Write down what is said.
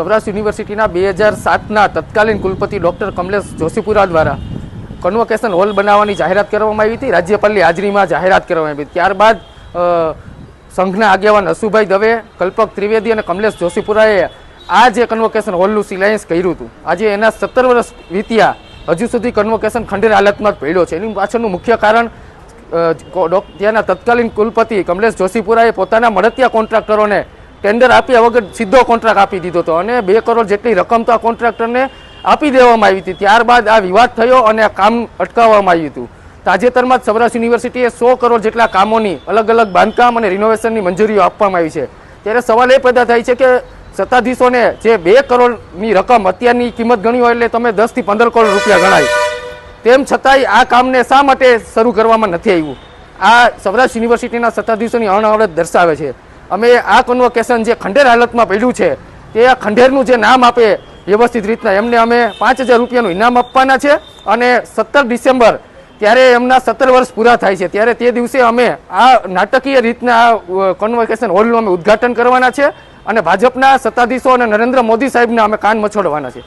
સૌરાષ્ટ્ર યુનિવર્સિટીના બે હજાર સાતના તત્કાલીન કુલપતિ ડૉક્ટર કમલેશ જોશીપુરા દ્વારા કન્વોકેશન હોલ બનાવવાની જાહેરાત કરવામાં આવી હતી. રાજ્યપાલની હાજરીમાં જાહેરાત કરવામાં આવી ત્યારબાદ સંઘના આગેવાન અશુભાઈ દવે, કલ્પક ત્રિવેદી અને કમલેશ જોશીપુરાએ આ જે કન્વોકેશન હોલનું સિલાયન્સ કર્યું હતું. આજે એના સત્તર વર્ષ વીત્યા હજુ સુધી કન્વોકેશન ખંડેર હાલતમાં જ પડ્યો છે. એની પાછળનું મુખ્ય કારણ ત્યાંના તત્કાલીન કુલપતિ કમલેશ જોશીપુરાએ પોતાના મળતિયા કોન્ટ્રાક્ટરોને ટેન્ડર આપ્યા વગર સીધો કોન્ટ્રાક્ટ આપી દીધો હતો. અને બે કરોડ જેટલી રકમ તો આ કોન્ટ્રાક્ટરને આપી દેવામાં આવી હતી. ત્યારબાદ આ વિવાદ થયો અને કામ અટકાવવામાં આવ્યું હતું. તાજેતરમાં જ સૌરાષ્ટ્ર યુનિવર્સિટીએ સો કરોડ જેટલા કામોની અલગ અલગ બાંધકામ અને રિનોવેશનની મંજૂરીઓ આપવામાં આવી છે. ત્યારે સવાલ એ પેદા થાય છે કે સત્તાધીશોને જે બે કરોડની રકમ અત્યારની કિંમત ગણી હોય એટલે તમે દસથી પંદર કરોડ રૂપિયા ગણાય. તેમ છતાંય આ કામને શા માટે શરૂ કરવામાં નથી આવ્યું? આ સૌરાષ્ટ્ર યુનિવર્સિટીના સત્તાધીશોની અણઅવડત દર્શાવે છે. અમે આ કન્વોકેશન જે ખંડેર હાલતમાં પડ્યું છે, તે આ ખંડેરનું જે નામ આપે, વ્યવસ્થિત રીતના એમને અમે પાંચ હજાર રૂપિયાનું ઇનામ આપવાના છે અને સત્તર ડિસેમ્બર ત્યારે એમના સત્તર વર્ષ પૂરા થાય છે. ત્યારે તે દિવસે અમે આ નાટકીય રીતના આ કન્વોકેશન હોલનું અમે ઉદ્ઘાટન કરવાના છે અને ભાજપના સત્તાધીશો અને નરેન્દ્ર મોદી સાહેબને અમે કાન મછોડવાના છે.